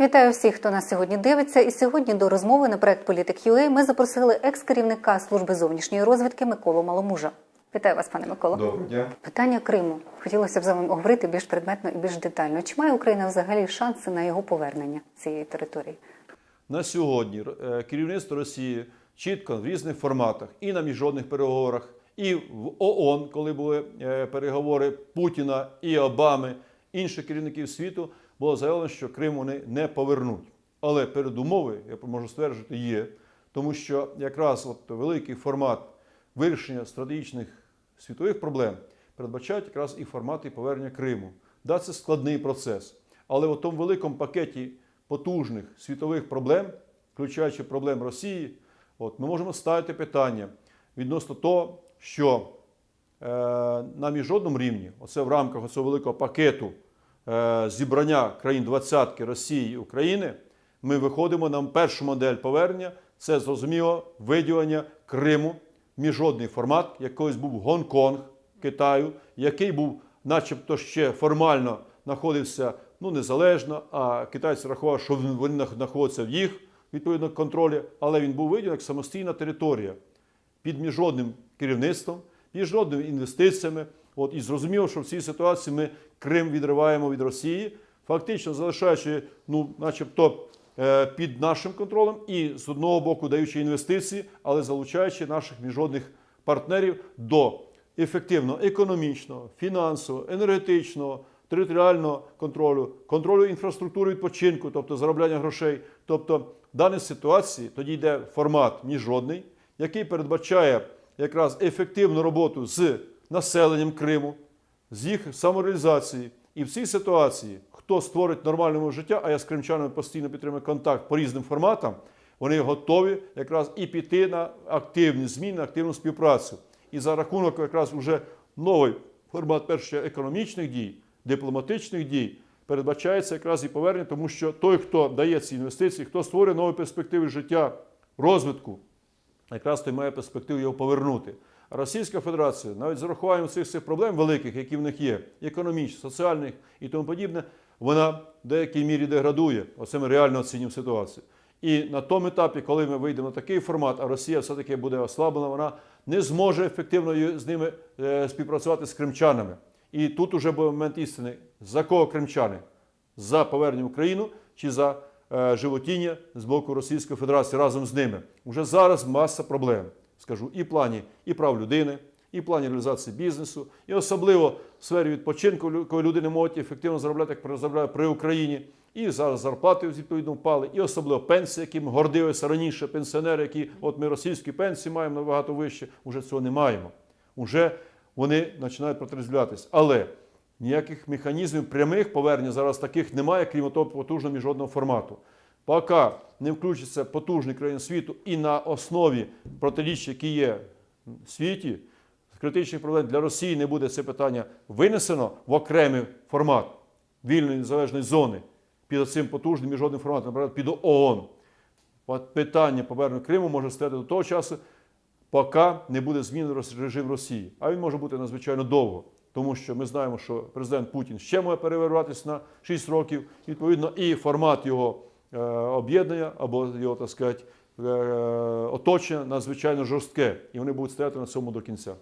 Вітаю всіх, хто нас сьогодні дивиться. І сьогодні до розмови на проект Політик.UA ми запросили екс-керівника служби зовнішньої розвідки Миколу Маломужа. Вітаю вас, пане Миколо. Доброго дня. Питання Криму хотілося б з вами обговорити більш предметно і більш детально. Чи має Україна взагалі шанси на його повернення цієї території? На сьогодні е, керівництво Росії чітко в різних форматах і на міжнародних переговорах, і в ООН, коли були е, переговори Путіна і Обами, інших керівників світу, було заявлено, що Крим вони не повернуть. Але передумови, я можу стверджувати, є, тому що якраз от великий формат вирішення стратегічних світових проблем передбачають якраз і формати повернення Криму. Да, це складний процес. Але в тому великому пакеті потужних світових проблем, включаючи проблем Росії, от, ми можемо ставити питання відносно того, що е, на міжнародному рівні, оце в рамках цього великого пакету зібрання країн двадцятки Росії і України, ми виходимо на першу модель повернення. Це зрозуміло виділення Криму, міжнародний формат, якийсь був Гонконг Китаю, який був, начебто, ще формально знаходився ну, незалежно, а китайці рахували, що вони знаходяться в їх відповідно контролі, але він був виділений як самостійна територія під міжнародним керівництвом, міжнародними інвестиціями. От, і зрозуміло, що в цій ситуації ми Крим відриваємо від Росії, фактично залишаючи, ну, начебто, е, під нашим контролем і з одного боку даючи інвестиції, але залучаючи наших міжнародних партнерів до ефективного економічного, фінансового, енергетичного, територіального контролю, контролю інфраструктури відпочинку, тобто заробляння грошей. Тобто, в даній ситуації тоді йде формат міжнародний, який передбачає якраз ефективну роботу з населенням Криму, з їх самореалізації. І в цій ситуації, хто створить нормальне життя, а я з кримчанами постійно підтримую контакт по різним форматам, вони готові якраз і піти на активні зміни, активну співпрацю. І за рахунок якраз вже новий формат перше економічних дій, дипломатичних дій, передбачається якраз і повернення, тому що той, хто дає ці інвестиції, хто створює нові перспективи життя, розвитку, якраз той має перспективу його повернути. Російська Федерація, навіть з урахуванням цих цих проблем великих, які в них є, економічних, соціальних і тому подібне, вона в деякій мірі деградує. Оце ми реально оцінюємо ситуацію. І на тому етапі, коли ми вийдемо на такий формат, а Росія все-таки буде ослаблена, вона не зможе ефективно з ними е, співпрацювати з кримчанами. І тут уже буде момент істини, за кого кримчани? За повернення в Україну чи за е, животіння з боку Російської Федерації разом з ними. Уже зараз маса проблем, скажу, і плані і прав людини, і плані реалізації бізнесу, і особливо в сфері відпочинку, коли люди не можуть ефективно заробляти, як заробляють при Україні. І зараз зарплати відповідно впали, і особливо пенсії, яким гордилися раніше пенсіонери, які от ми російські пенсії маємо набагато вище, уже цього не маємо. Уже вони починають протрезвлятися. Але ніяких механізмів прямих повернення зараз таких немає, крім того потужного міжнародного формату. Поки не включиться потужні країни світу і на основі протиріч, які є в світі, критичних проблем для Росії не буде це питання винесено в окремий формат вільної незалежної зони під цим потужним міжнародним форматом, наприклад, під ООН. Питання повернення Криму може стояти до того часу, поки не буде змінений режим Росії. А він може бути надзвичайно довго, тому що ми знаємо, що президент Путін ще може перевирватися на 6 років. Відповідно, і формат його об'єднання або його, так сказати, е, оточення надзвичайно жорстке, і вони будуть стояти на цьому до кінця.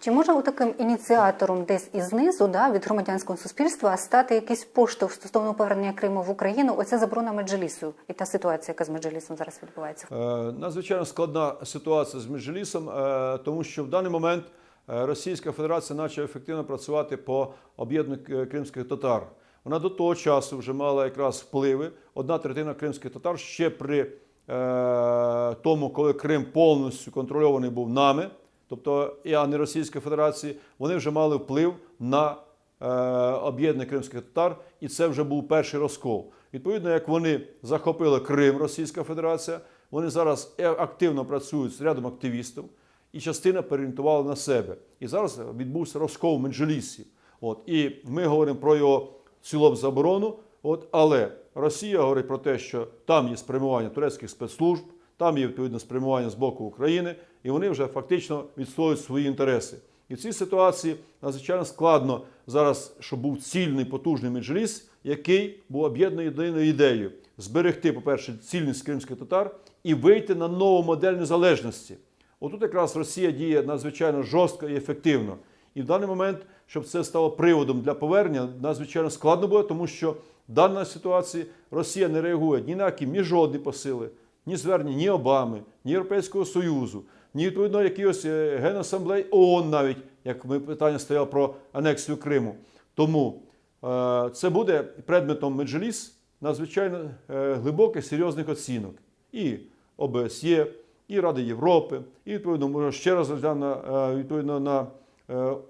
Чи може у таким ініціатором десь із знизу, да, від громадянського суспільства стати якийсь поштовх стосовно повернення Криму в Україну? Оця заборона Меджелісу і та ситуація, яка з Меджелісом зараз відбувається? Е, Надзвичайно складна ситуація з Меджлісом, е, тому що в даний момент е, Російська Федерація почала ефективно працювати по об'єднанню кримських татар. Вона до того часу вже мала якраз впливи. Одна третина кримських татар ще при е, тому, коли Крим повністю контрольований був нами, тобто і не Російської Федерації, вони вже мали вплив на е, об'єднання кримських татар, і це вже був перший розкол. Відповідно, як вони захопили Крим, Російська Федерація, вони зараз е- активно працюють з рядом активістів, і частина переорієнтувала на себе. І зараз відбувся розкол в Меджлісі. От і ми говоримо про його цілому заборону. От, але Росія говорить про те, що там є спрямування турецьких спецслужб, там є відповідне спрямування з боку України, і вони вже фактично відстоюють свої інтереси. І в цій ситуації надзвичайно складно зараз, щоб був цільний потужний меджліс, який був об'єднаний єдиною ідеєю зберегти, по-перше, цільність кримських татар і вийти на нову модель незалежності. Отут якраз Росія діє надзвичайно жорстко і ефективно. І в даний момент, щоб це стало приводом для повернення, надзвичайно складно буде, тому що в даній ситуації Росія не реагує ні на які міжнародні посили, ні звернення ні Обами, ні Європейського Союзу, ні відповідно якихось е, генасамблей ООН навіть, як ми питання стояло про анексію Криму. Тому е, це буде предметом Меджліс надзвичайно е, глибоких, серйозних оцінок. І ОБСЄ, і Ради Європи, і відповідно може ще раз е, відповідно на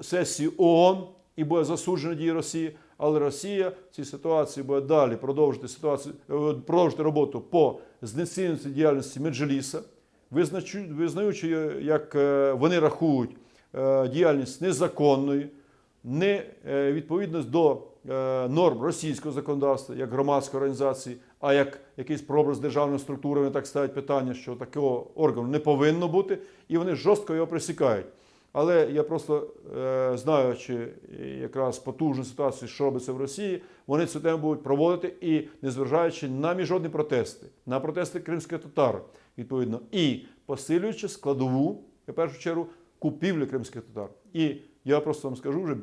сесії ООН і буде засуджено дії Росії. Але Росія в цій ситуації буде далі продовжити ситуацію, е, продовжити роботу по знеціненню діяльності визначу- визнаючи, як е, вони рахують е, діяльність незаконною, не е, відповідність до е, норм російського законодавства, як громадської організації, а як якийсь прообраз державної структури, вони так ставлять питання, що такого органу не повинно бути, і вони жорстко його присікають. Але я просто е, знаючи якраз потужну ситуацію, що робиться в Росії, вони цю тему будуть проводити і не зважаючи на міжнародні протести, на протести кримських татар, відповідно, і посилюючи складову, в першу чергу, купівлі кримських татар. І я просто вам скажу, вже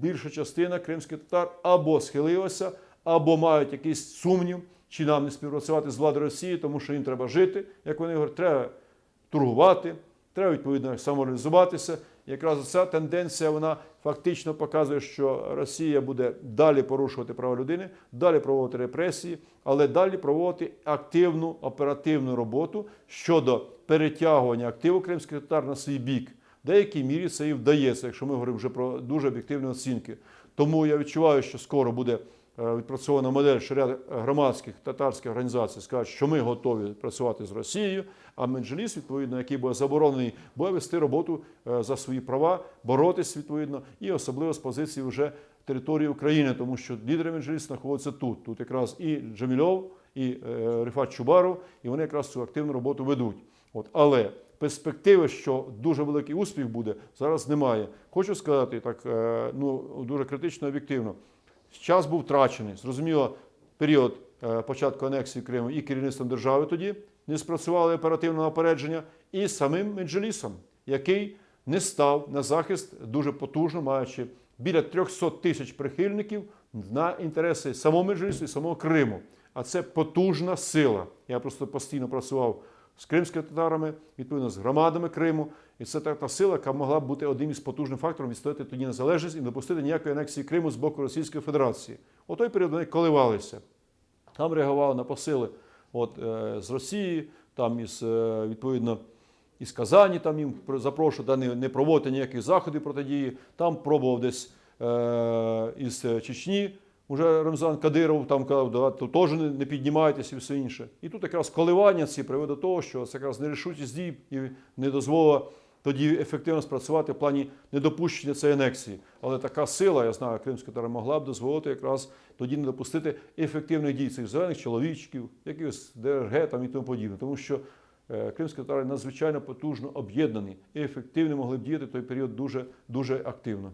більша частина кримських татар або схилилася, або мають якийсь сумнів, чи нам не співпрацювати з владою Росії, тому що їм треба жити, як вони говорять, треба торгувати, треба відповідно самореалізуватися. Якраз ця тенденція вона фактично показує, що Росія буде далі порушувати права людини, далі проводити репресії, але далі проводити активну оперативну роботу щодо перетягування активу кримських татар на свій бік. В деякій мірі це і вдається, якщо ми говоримо вже про дуже об'єктивні оцінки. Тому я відчуваю, що скоро буде відпрацьована модель, що ряд громадських татарських організацій скажуть, що ми готові працювати з Росією, а Меджліс, відповідно, який буде заборонений, буде вести роботу е, за свої права, боротись відповідно, і особливо з позиції вже території України, тому що лідери Меджліс знаходяться тут. Тут якраз і Джамільов, і е, Рифат Чубаров, і вони якраз цю активну роботу ведуть. От, але перспективи, що дуже великий успіх буде, зараз немає. Хочу сказати так, е, ну дуже критично об'єктивно. Час був втрачений. Зрозуміло, період е, початку анексії Криму і керівництвом держави тоді не спрацювали оперативного опередження, і самим Меджлісом, який не став на захист дуже потужно, маючи біля 300 тисяч прихильників на інтереси самого Меджлісу і самого Криму. А це потужна сила. Я просто постійно працював з кримськими татарами, відповідно з громадами Криму. І це та, та сила, яка могла бути одним із потужним фактором відстояти тоді незалежність і не допустити ніякої анексії Криму з боку Російської Федерації. У той період вони коливалися. Там реагували на посили от, е, з Росії, там із е, відповідно із Казані, там їм запрошували да, не, не проводити ніяких заходів протидії. Там пробував десь е, із Чечні. Уже Рамзан Кадиров там казав, да, то теж не, не піднімайтеся і все інше. І тут якраз коливання ці приведе до того, що це якраз нерішучість дій і не дозволила тоді ефективно спрацювати в плані недопущення цієї анексії. Але така сила, я знаю, кримська тара могла б дозволити якраз тоді не допустити ефективних дій цих зелених чоловічків, якихось ДРГ там і тому подібне. Тому що е, кримські татари надзвичайно потужно об'єднані і ефективно могли б діяти в той період дуже, дуже активно.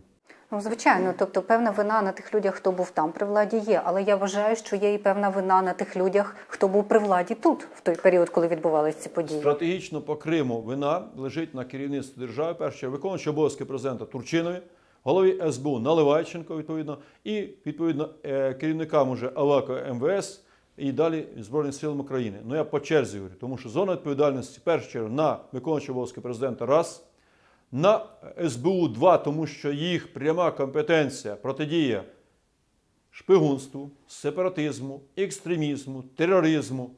Ну, звичайно, тобто певна вина на тих людях, хто був там при владі, є. Але я вважаю, що є і певна вина на тих людях, хто був при владі тут в той період, коли відбувалися ці події. Стратегічно по Криму вина лежить на керівництві держави, перше виконуючи обов'язки президента Турчинові, голові СБУ Наливайченко, відповідно, і відповідно е, керівникам уже Авако МВС і далі Збройних сил України. Ну я по черзі говорю, тому що зона відповідальності першу чергу на виконуючого обов'язки президента раз. На СБУ 2, тому що їх пряма компетенція протидія шпигунству, сепаратизму, екстремізму, тероризму.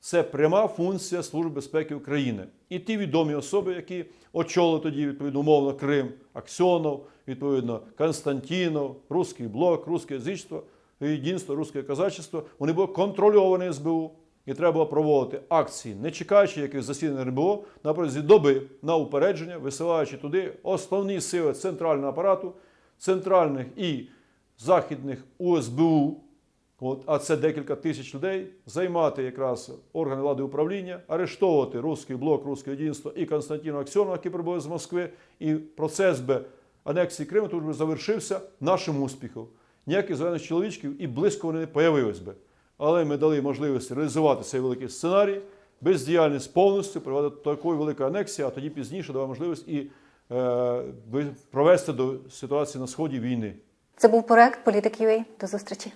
Це пряма функція Служби безпеки України. І ті відомі особи, які очолили тоді, відповідно, умовно, Крим, Аксьонов, відповідно, Константінов, Руський блок, Руське язичство, Єдинство, Руське казачество, вони були контрольовані СБУ. І треба було проводити акції, не чекаючи якихось засідань РНБО, на протязі доби на упередження, висилаючи туди основні сили центрального апарату, центральних і західних УСБУ, От, а це декілька тисяч людей, займати якраз органи влади управління, арештовувати Руський блок, Руське Єдинство і Константина Аксьонова, який прибув з Москви, і процес би анексії Криму тут би завершився нашим успіхом. Ніяких зелених чоловічків і близько вони не появилось би. Але ми дали можливість реалізувати цей великий сценарій, бездіяльність повністю проводити такої великої анексії, а тоді пізніше дала можливість і е, провести до ситуації на сході війни. Це був проект Політик.UA. До зустрічі.